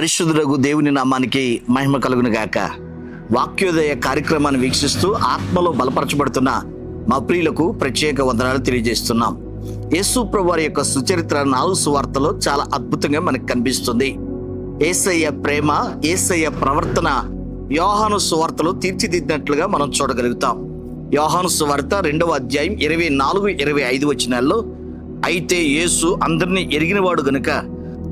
పరిశుద్ధులకు దేవుని నామానికి మహిమ కలుగును గాక. వాక్యోదయ కార్యక్రమాన్ని వీక్షిస్తూ ఆత్మలో బలపరచబడుతున్న మా ప్రియులకు ప్రత్యేక వందనాలు తెలియజేస్తున్నాం. యేసు ప్రభువారి యొక్క సుచరిత్ర నాలుగు సువార్తలో చాలా అద్భుతంగా మనకు కనిపిస్తుంది. ఏసయ్య ప్రేమ ఏసయ్య ప్రవర్తన యోహాను సువార్తలో తీర్చిదిద్దినట్లుగా మనం చూడగలుగుతాం. యోహాను సువార్త రెండవ అధ్యాయం ఇరవై నాలుగు ఇరవై ఐదు వచ్చినాల్లో అయితే యేసు అందరినీ ఎరిగినవాడు గనుక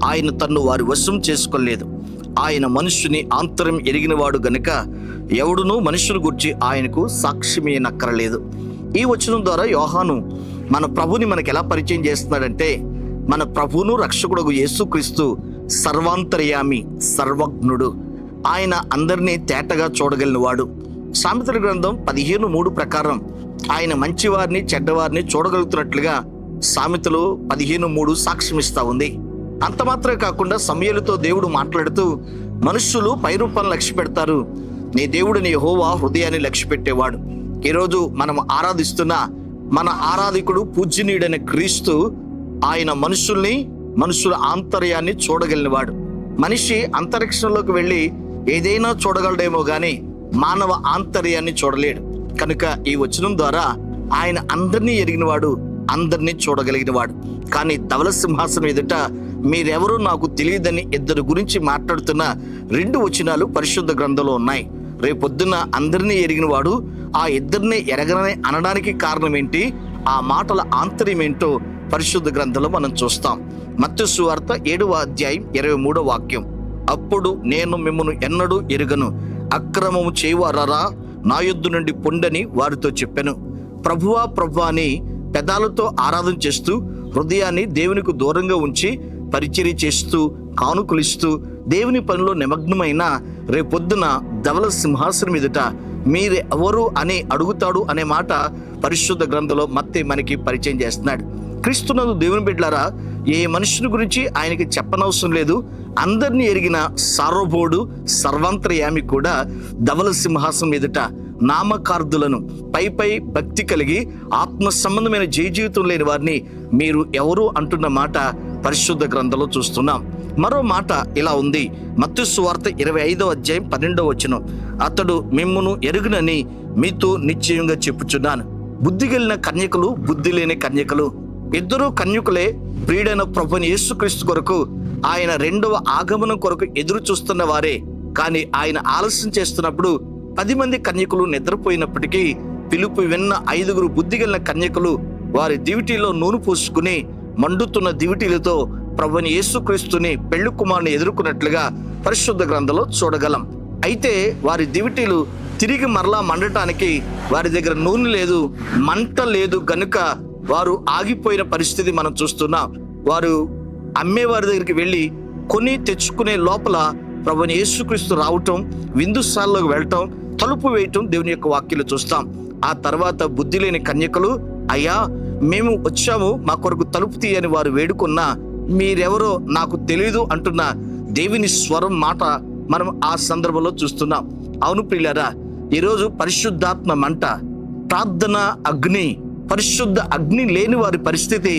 ఆయన తన్ను వారి వశం చేసుకోలేదు. ఆయన మనుష్యుని ఆంతరం ఎరిగినవాడు గనుక ఎవడునూ మనుషుని గురించి ఆయనకు సాక్ష్యమే నక్కరలేదు. ఈ వచనం ద్వారా యోహాను మన ప్రభుని మనకు ఎలా పరిచయం చేస్తున్నాడంటే మన ప్రభును రక్షకుడు యేసుక్రీస్తు సర్వాంతర్యామి సర్వజ్ఞుడు. ఆయన అందరినీ తేటగా చూడగలిగినవాడు. సామెతల గ్రంథం పదిహేను మూడు ప్రకారం ఆయన మంచివారిని చెడ్డవారిని చూడగలుగుతున్నట్లుగా సామెతలు పదిహేను మూడు సాక్ష్యమిస్తా ఉంది. అంత మాత్రమే కాకుండా సమయలతో దేవుడు మాట్లాడుతూ మనుష్యులు పైరూపాన్ని లక్ష్య పెడతారు. నీ దేవుడు నీ హోవా హృదయాన్ని లక్ష్య పెట్టేవాడు. ఈరోజు మనం ఆరాధిస్తున్న మన ఆరాధికుడు పూజ్యనీయుడైన క్రీస్తు ఆయన మనుషుల్ని మనుషుల ఆంతర్యాన్ని చూడగలిగినవాడు. మనిషి అంతరిక్షంలోకి వెళ్ళి ఏదైనా చూడగలడేమో కానీ మానవ ఆంతర్యాన్ని చూడలేడు. కనుక ఈ వచనం ద్వారా ఆయన అందరినీ ఎరిగినవాడు అందరినీ చూడగలిగినవాడు. కానీ ధవల సింహాసనం ఎదుట మీరెవరూ నాకు తెలియదని ఇద్దరు గురించి మాట్లాడుతున్న రెండు వచనాలు పరిశుద్ధ గ్రంథంలో ఉన్నాయి. రేపొద్దున అందరినీ ఎరిగినవాడు ఆ ఇద్దరిని ఎరగనని అనడానికి కారణం ఏంటి ఆ మాటల ఆంతర్యమేంటో పరిశుద్ధ గ్రంథంలో మనం చూస్తాం. మత్తు వార్త ఏడవ అధ్యాయం ఇరవై మూడో వాక్యం. అప్పుడు నేను మిమ్మను ఎన్నడూ ఎరుగను. అక్రమము చేయవారా నా యొద్దు నుండి పొండని వారితో చెప్పాను. ప్రభువా ప్రభువా అని పెదాలతో ఆరాధన చేస్తూ హృదయాన్ని దేవునికి దూరంగా ఉంచి పరిచర్య చేస్తూ కానుకలిస్తూ దేవుని పనిలో నిమగ్నమైన రేపొద్దున ధవల సింహాసనం ఎదుట మీరు ఎవరు అని అడుగుతాడు అనే మాట పరిశుద్ధ గ్రంథంలో మత్తే మనకి పరిచయం చేస్తున్నాడు. క్రీస్తునందు దేవుని బిడ్డలారా ఏ మనుషుని గురించి ఆయనకి చెప్పనవసరం లేదు. అందరినీ ఎరిగిన సార్వభోడు సర్వాంతర్యామి కూడా ధవల సింహాసనం ఎదుట నామకార్థులను పై పై భక్తి కలిగి ఆత్మ సంబంధమైన జయ జీవితం లేని వారిని మీరు ఎవరు అంటున్న మాట పరిశుద్ధ గ్రంథంలో చూస్తున్నాం. మరో మాట ఇలా ఉంది. మత్తు ఇరవై ఐదో అధ్యాయం పన్నెండో వచనం. అతడు మిమ్మును ఎరుగునని మీతో నిశ్చయంగా చెప్పుచున్నాను. బుద్ధి కలిగిన కన్యకలు బుద్ధి లేని కన్యకలు ఇద్దరు కన్యకులే ప్రియుడైన ప్రభుని యేసుక్రీస్తు కొరకు ఆయన రెండవ ఆగమనం కొరకు ఎదురు చూస్తున్న వారే. కానీ ఆయన ఆలస్యం చేస్తున్నప్పుడు పది మంది కన్యకులు నిద్రపోయినప్పటికీ పిలుపు విన్న ఐదుగురు బుద్ధిగలిన కన్యకులు వారి దివిటీలో నూనె పూసుకుని మండుతున్న దివిటీలతో ప్రభుని యేసుక్రీస్తుని పెళ్ళి కుమారుని ఎదుర్కొన్నట్లుగా పరిశుద్ధ గ్రంథంలో చూడగలం. అయితే వారి దివిటీలు తిరిగి మరలా మండటానికి వారి దగ్గర నూనె లేదు మంట లేదు గనుక వారు ఆగిపోయిన పరిస్థితి మనం చూస్తున్నాం. వారు అమ్మేవారి దగ్గరికి వెళ్ళి కొని తెచ్చుకునే లోపల ప్రభుని యేసుక్రీస్తు రావటం విందుస్థాల్లోకి వెళ్ళటం తలుపు వేయటం దేవుని యొక్క వాక్యలు చూస్తాం. ఆ తర్వాత బుద్ధి లేని కన్యకలు అయ్యా మేము వచ్చాము మా కొరకు తలుపు తీయని వారు వేడుకున్నా మీరెవరో నాకు తెలియదు అంటున్న దేవుని స్వరం మాట మనం ఆ సందర్భంలో చూస్తున్నాం. అవును ప్రియులారా ఈరోజు పరిశుద్ధాత్మ మంట ప్రార్థన అగ్ని పరిశుద్ధ అగ్ని లేని వారి పరిస్థితి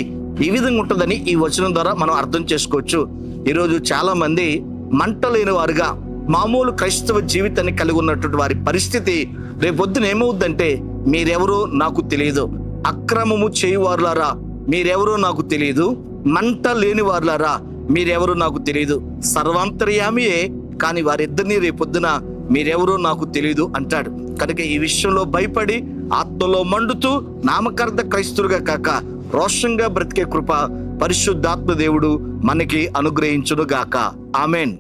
ఈ విధంగా ఉంటుందని ఈ వచనం ద్వారా మనం అర్థం చేసుకోవచ్చు. ఈరోజు చాలా మంది మంట లేని వారుగా మామూలు క్రైస్తవ జీవితాన్ని కలిగి ఉన్నటువంటి వారి పరిస్థితి రేపొద్దున ఏమవుద్దంటే మీరెవరో నాకు తెలియదు అక్రమము చేయువారులారా మీరెవరో నాకు తెలియదు మంట లేని వారులారా మీరెవరో నాకు తెలియదు సర్వాంతర్యామియే కానీ వారిద్దరిని రేపొద్దున మీరెవరో నాకు తెలియదు అంటాడు. కనుక ఈ విషయంలో భయపడి ఆత్మలో మండుతూ నామకార్థ క్రైస్తులుగా కాక రోషంగా బ్రతికే కృప పరిశుద్ధాత్మ దేవుడు మనకి అనుగ్రహించును గాక ఆమెన్.